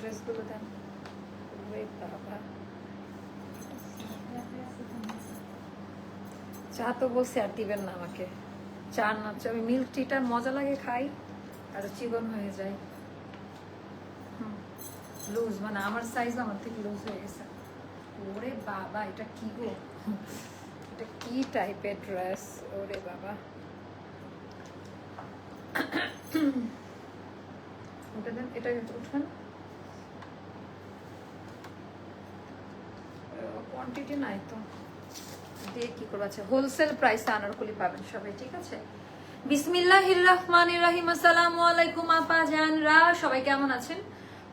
ড্রেসগুলো দেন বাবা। চা তো বলছে আর দিবেন না আমাকে। চা না আমি মিল্ক টিটা মজা লাগে খাই, আর চিকন হয়ে যায়। লুজ মানে আমার সাইজ আমার থেকে লুজ হয়ে গেছে। ওরে বাবা, এটা কি গো? এটা কি টাইপের ড্রেস ওরে বাবা। ওটা দেন, এটা উঠান কোয়ান্টিটি নাই তো। দিয়ে কি করব? আচ্ছা হোলসেল প্রাইসে আনারকলি পাবেন সবাই, ঠিক আছে? বিসমিল্লাহির রহমানির রহিম, আসসালামু আলাইকুম আপা জানরা সবাই কেমন আছেন?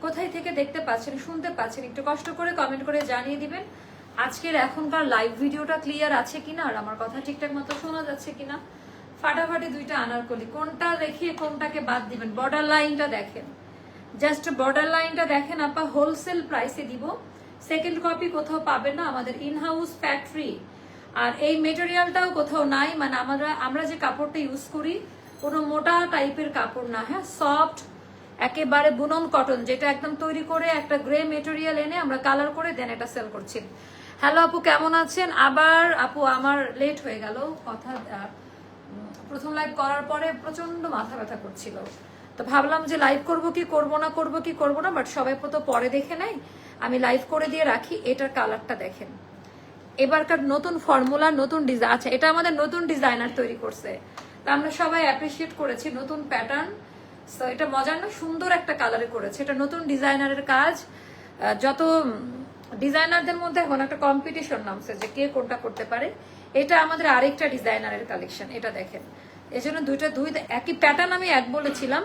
কোথায় থেকে দেখতে পাচ্ছেন, শুনতে পাচ্ছেন, একটু কষ্ট করে কমেন্ট করে জানিয়ে দিবেন, আজকের এখনকার লাইভ ভিডিওটা ক্লিয়ার আছে কিনা, আর আমার কথা ঠিকঠাক মতো শোনা যাচ্ছে কিনা? ফাটাফাটি দুইটা আনারকলি, কোনটা দেখিয়ে কোনটাকে বাদ দিবেন? বর্ডার লাইনটা দেখেন। জাস্ট বর্ডার লাইনটা দেখেন আপা হোলসেল প্রাইসে দিব। সেকেন্ড কপি কোথাও পাবেন না, আমাদের ইন হাউস ফ্যাক্টরি আর এই মেটেরিয়ালটাও কোথাও নাই মানে আমরা আমরা যে কাপড়টা ইউজ করি, কোনো মোটা টাইপের কাপড় না হ্যাঁ? সফট একেবারে বুনন কটন যেটা একদম তৈরি করে একটা গ্রে মেটেরিয়াল এনে আমরা কালার করে দেন এটা সেল করছি। হ্যালো আপু, কেমন আছেন? আবার, আপু, আমার লেট হয়ে গেল। কথা প্রথম লাইভ করার পরে প্রচণ্ড মাথা ব্যথা করছিল। তো ভাবলাম যে লাইভ করব কি, করব না, করব কি, করব না বাট সবাই তো পরে দেখে নেয়। আমি লাইভ করে দিয়ে রাখি, এটার কালারটা দেখেন। এবারকার নতুন ফর্মুলা নতুন ডিজাইন আচ্ছা এটা আমাদের নতুন ডিজাইনার তৈরি করছে। তা আমরা সবাই অ্যাপ্রিসিয়েট করেছি নতুন প্যাটার্ন তো এটা মজার না, সুন্দর একটা কালারে করেছে। এটা নতুন ডিজাইনারের কাজ। যত ডিজাইনারদের মধ্যে এখন একটা কম্পিটিশন নামছে যে কে কোনটা করতে পারে, এটা আমাদের আরেকটা ডিজাইনারের কালেকশন এটা দেখেন। এই জন্য দুইটা, দুই একই প্যাটার্ন আমি এক বলেছিলাম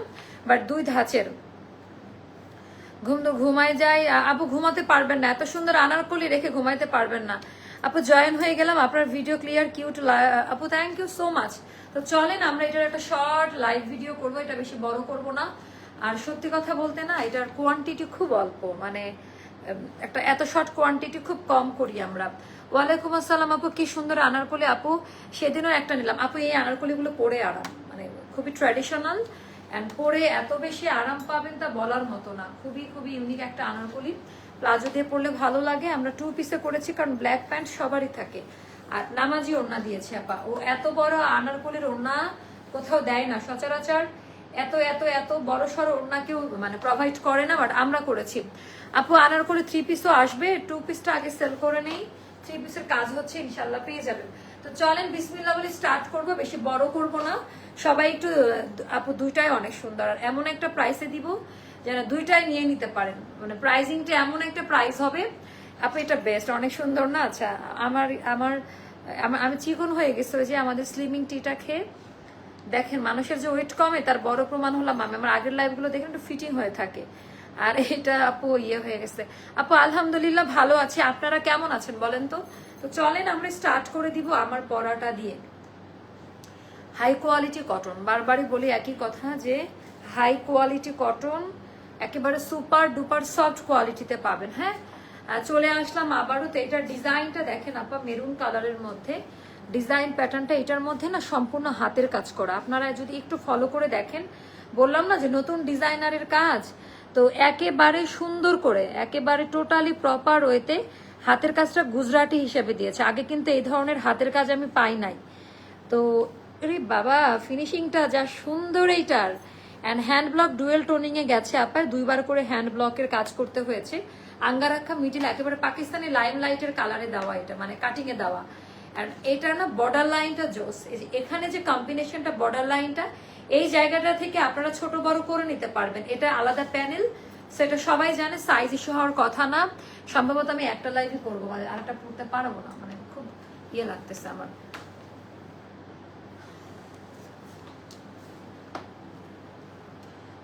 বাট দুই ধাঁচের। ঘুম তো ঘুমায় আ- আপু ঘুমাতে পারবেন না। এত সুন্দর আনারকলি রেখে ঘুমাইতে পারবেন না। আপু জয়েন হয়ে গেলাম। আপনার ভিডিও ক্লিয়ার কিউট আপু থ্যাংক ইউ সো মাচ তো চলেন, আমরা এটার একটা শর্ট লাইভ ভিডিও করব। এটা বেশি বড় করব না। আর সত্যি কথা বলতে না, এটার কোয়ান্টিটি খুব অল্প। মানে একটা এত শর্ট কোয়ান্টিটি খুব কম করি আমরা। ওয়ালাইকুম আসসালাম আপু, কি সুন্দর আনারকলি আপু। সেদিনও একটা নিলাম। আপু, এই আনারকলিগুলো পরে আরাম মানে খুবই ট্র্যাডিশনাল অ্যান্ড পরে এত বেশি আরাম পাবেন তা বলার মতো না। খুবই খুবই ইউনিক একটা আনারকলি। প্লাজো দিয়ে পরলে ভালো লাগে। আমরা টু পিসে করেছি কারণ ব্ল্যাক প্যান্ট সবারই থাকে। আর নামাজি ওড়না দিয়েছে আপা। ও এত বড় আনারকলির ওড়না কোথাও দেয় না। সচরাচর এত এত এত বড় সড়ো ওড়না কেউ মানে প্রোভাইড করে না বাট আমরা করেছি। আপু, আনারকলি থ্রি পিসও আসবে। টু পিসটা আগে সেল করে নেই। থ্রি পিসের কাজ হচ্ছে ইনশাল্লাহ পেয়ে যাবেন। তো চলেন বিসমিল্লা বলে স্টার্ট করব। বেশি বড় করব না। সবাই একটু, আপু দুইটাই অনেক সুন্দর। আর এমন একটা প্রাইসে দিব যেন দুইটাই নিয়ে নিতে পারেন। মানে প্রাইসিংটা এমন একটা প্রাইস হবে। আপু, এটা বেস্ট অনেক সুন্দর না? আচ্ছা আমার আমার আমি চিকন হয়ে গেছে ওই যে আমাদের স্লিমিং টিটা খেয়ে। দেখেন, মানুষের যে ওয়েট কমে, তার বড় প্রমাণ হলাম আমি। আমার আগের লাইফগুলো দেখেন একটু ফিটিং হয়ে থাকে। আর এটা আপু ইয়ে হয়ে গেছে। আপু, আলহামদুলিল্লাহ ভালো আছে। আপনারা কেমন আছেন বলেন তো? তো চলেন, আমরা স্টার্ট করে দিব আমার পড়াটা দিয়ে। High quality cotton. বারবারই বলি একই কথা যে হাই কোয়ালিটি কটন একেবারে সুপার ডুপার সফট কোয়ালিটিতে পাবেন হ্যাঁ? চলে আসলাম আবারও তো এটার ডিজাইনটা দেখেন আপা, মেরুন কালারের মধ্যে। ডিজাইন প্যাটার্নটা এটার মধ্যে না সম্পূর্ণ হাতের কাজ করা। আপনারা যদি একটু ফলো করে দেখেন, বললাম না যে নতুন ডিজাইনারের কাজ, তো একেবারে সুন্দর করে, একেবারে টোটালি প্রপার ওয়েতে হাতের কাজটা গুজরাটি হিসেবে দিয়েছে। আগে কিন্তু এই ধরনের হাতের কাজ আমি পাই নাই। তো আরে বাবা ফিনিশিংটা যা সুন্দর এইটার। And hand block dual toning এ গেছে, আপার দুইবার করে হ্যান্ড ব্লকের কাজ করতে হয়েছে। আঙ্গারাক্ষা মিডিল একেবারে পাকিস্তানি লাইম লাইটের কালারে দেওয়া এটা মানে কাটিং এ দেওয়া। অ্যান্ড এটা না বর্ডার লাইনটা জোস। এখানে যে কম্বিনেশনটা বর্ডার লাইনটা এই জায়গাটা থেকে আপনারা ছোট বড় করে নিতে পারবেন। এটা আলাদা প্যানেল সেটা সবাই জানে সাইজ ইস্যু হওয়ার কথা না। সম্ভবত আমি একটা লাইভই করব মানে আর একটা পড়তে পারব না। মানে খুব ইয়ে লাগতেছে আমার।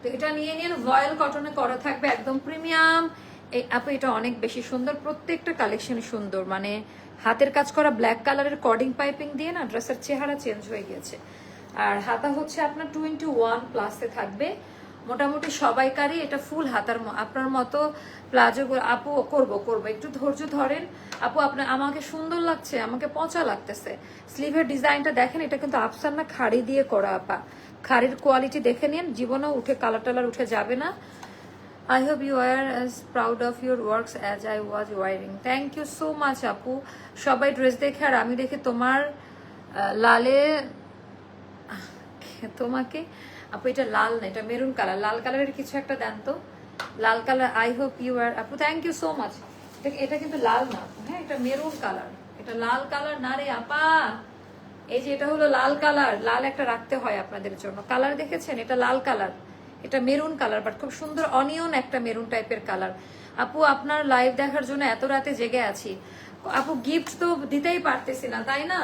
তো এটা নিয়ে নিন ভয়েল কটনে করা থাকবে একদম প্রিমিয়াম আপু, এটা অনেক বেশি সুন্দর, প্রত্যেকটা কালেকশন সুন্দর। মানে হাতের কাজ করা ব্ল্যাক কালারের কর্ডিং পাইপিং দিয়ে না ড্রেসের চেহারা চেঞ্জ হয়ে গিয়েছে। আর হাতা হচ্ছে আপনার টোয়েন্টি ওয়ান প্লাসে থাকবে। মোটামুটি সবাইকারই এটা ফুল হাতার আপনার মতো প্লাজো আপু, করব করব। একটু ধৈর্য ধরেন। আপু আপনার আমাকে সুন্দর লাগছে, আমাকে পচা লাগতেছে। স্লিভের ডিজাইনটা দেখেন, এটা কিন্তু আফসার না খাড়ি দিয়ে করা, আপা। খাড়ির কোয়ালিটি দেখে নিন। জীবনেও উঠে কালার টালার উঠে যাবে না। I hope you are as proud of your works as I was wearing thank you so much আপু। সবাই ড্রেস দেখে, আর আমি দেখে তোমার লালে তোমাকে? আপু, এটা লাল না, এটা মেরুন কালার লাল কালারের কিছু একটা দেন তো। লাল colour I hope you are আপু থ্যাংক ইউ সো মাচ এটা কিন্তু লাল না হ্যাঁ এটা মেরুন কালার এটা লাল কালার না রে, আপা। এই যে এটা হলো লাল কালার, লাল একটা রাখতে হয় আপনাদের জন্য। কালার দেখেছেন? এটা লাল কালার। এটা মেরুন কালার বাট খুব সুন্দর অনিয়ন একটা মেরুন টাইপের কালার। আপু, আপনার লাইভ দেখার জন্য এত রাতে জেগে আছি। আপু গিফট তো দিতেই পারতেছি না, তাই না?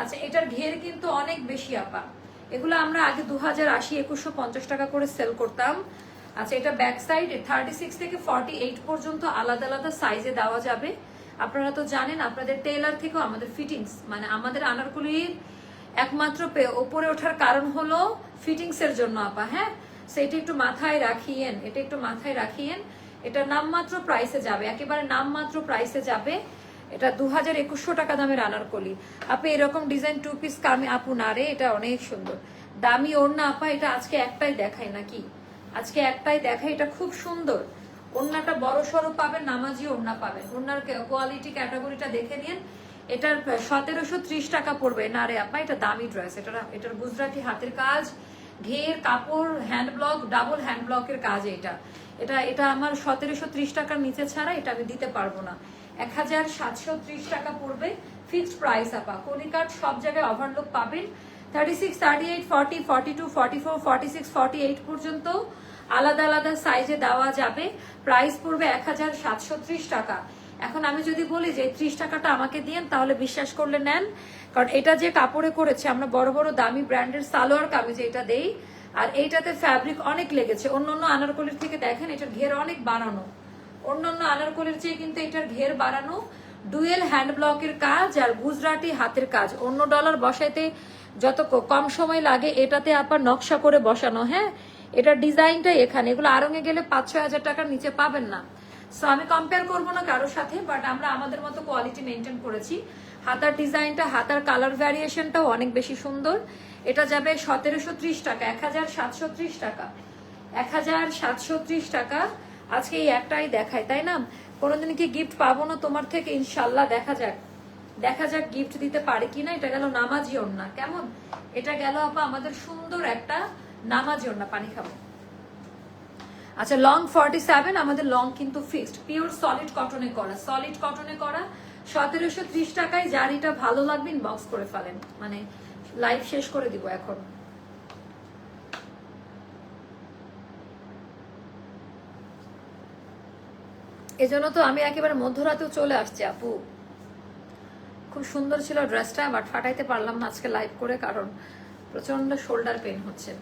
আচ্ছা এটার ঘের কিন্তু অনেক বেশি, আপা। এগুলো আমরা আগে দু হাজার আশি একুশশো পঞ্চাশ টাকা করে সেল করতাম। আচ্ছা এটা ব্যাক সাইড থার্টি সিক্স থেকে ফর্টি এইট পর্যন্ত আলাদা আলাদা সাইজে দেওয়া যাবে। আপনারা তো জানেন, আপনাদের টেলার থেকেও আমাদের ফিটিংস মানে আমাদের আনারকুলির একমাত্র ওপরে ওঠার কারণ হলো ফিটিংস এর জন্য আপা হ্যাঁ? সেটা একটু মাথায় রাখিয়েন, এটা একটু মাথায় রাখিয়েন। এটা নামমাত্র প্রাইসে যাবে, একেবারে নামমাত্র প্রাইসে যাবে। এটা দু হাজার একুশশো টাকা দামের আনারকলি। আপু এরকম ডিজাইন টু পিস কামে আপু, না রে, এটা অনেক সুন্দর। দামি ওড়না, আপা, এটা আজকে একটাই দেখায় নাকি? আজকে একটাই দেখায়, এটা খুব সুন্দর। ওড়নাটা বড় সড়ো পাবেন, নামাজি ওড়না পাবেন। ওড়নার কোয়ালিটি ক্যাটাগরিটা দেখে নিন। এটার সতেরোশো ত্রিশ টাকা পড়বে। না রে আপা এটা দামি ড্রেস এটা এটার গুজরাটি হাতের কাজ, ঘের, কাপড় হ্যান্ড ব্লক ডাবল হ্যান্ড ব্লকের কাজ এটা। এটা এটা আমার সতেরোশো ত্রিশ টাকার নিচে ছাড়া এটা আমি দিতে পারব না। এক হাজার সাতশো ত্রিশ টাকা পড়বে ফিক্সড প্রাইস আপা। কলিকাট সব জায়গায় ওভারলুক পাবেন। Thirty six thirty eight forty forty two forty four forty six forty eight পর্যন্ত আলাদা আলাদা সাইজে দেওয়া যাবে। প্রাইস পড়বে এক হাজার সাতশো ত্রিশ টাকা। এখন আমি যদি বলি যে ত্রিশ টাকাটা আমাকে দিন তাহলে বিশ্বাস করলে নেন। কারণ এটা যে কাপড়ে করেছে, আমরা বড় বড় দামি ব্র্যান্ডের সালোয়ার কামিজ এটা দেই। আর এইটাতে ফ্যাব্রিক অনেক লেগেছে। অন্য অন্য আনারকলির থেকে দেখেন, এটার ঘের অনেক বাড়ানো অন্য আনারকলির চেয়ে কিন্তু এটার ঘের বাড়ানো ডুয়েল হ্যান্ড ব্লকের কাজ আর গুজরাটি হাতের কাজ। অন্য ডলার বসাইতে যত কম সময় লাগে, এটাতে আবার নকশা করে বসানো হ্যাঁ? এটার ডিজাইনটাই এখানে। এগুলো আরঙে গেলে পাঁচ, ছয় হাজার টাকার নিচে পাবেন না। সো আমি কম্পেয়ার করব না কারোর সাথে বাট আমরা আমাদের মতো কোয়ালিটি মেনটেন করেছি। হাতার ডিজাইনটা, হাতার কালার ভ্যারিয়েশনটাও অনেক বেশি সুন্দর। এটা যাবে সতেরোশো ত্রিশ টাকা, এক হাজার সাতশো ত্রিশ টাকা। এক হাজার সাতশো ত্রিশ টাকা। আজকে এই একটাই দেখায় তাই না? কোনোদিন কি গিফট পাবো না তোমার থেকে? ইনশাল্লাহ দেখা যাক। দেখা যাক গিফট দিতে পারে কিনা। এটা গেল নামাজি ওন্না কেমন? এটা গেল আপা আমাদের সুন্দর একটা নামাজি ওন্না পানি খাব। আচ্ছা লং ফর্টি সেভেন আমাদের লং কিন্তু ফিক্সড পিওর সলিড কটনে করা। সলিড কটনে করা, সতেরোশো ত্রিশ টাকায় যার এটা ভালো লাগবে ইনবক্স করে ফেলেন। মানে লাইভ শেষ করে দিব এখন। এজন্য তো আমি একেবারে মধ্যরাতেও চলে আসছি, আপু। খুব সুন্দর ছিল ড্রেসটা বাট ফাটাইতে পারলাম না আজকে লাইভ করে, কারণ প্রচণ্ড শোল্ডার পেন হচ্ছে।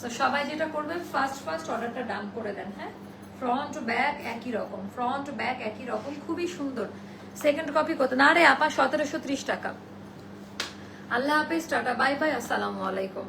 তো সবাই যেটা করবেন ফার্স্ট ফার্স্ট অর্ডারটা ডান করে দেন হ্যাঁ? ফ্রন্ট ব্যাক একই রকম ফ্রন্ট ব্যাক একই রকম, খুবই সুন্দর। সেকেন্ড কপি কত? না রে, আপা, সতেরোশো ত্রিশ টাকা। আল্লাহ হাফিজ, টাটা বাই বাই আসসালামু আলাইকুম।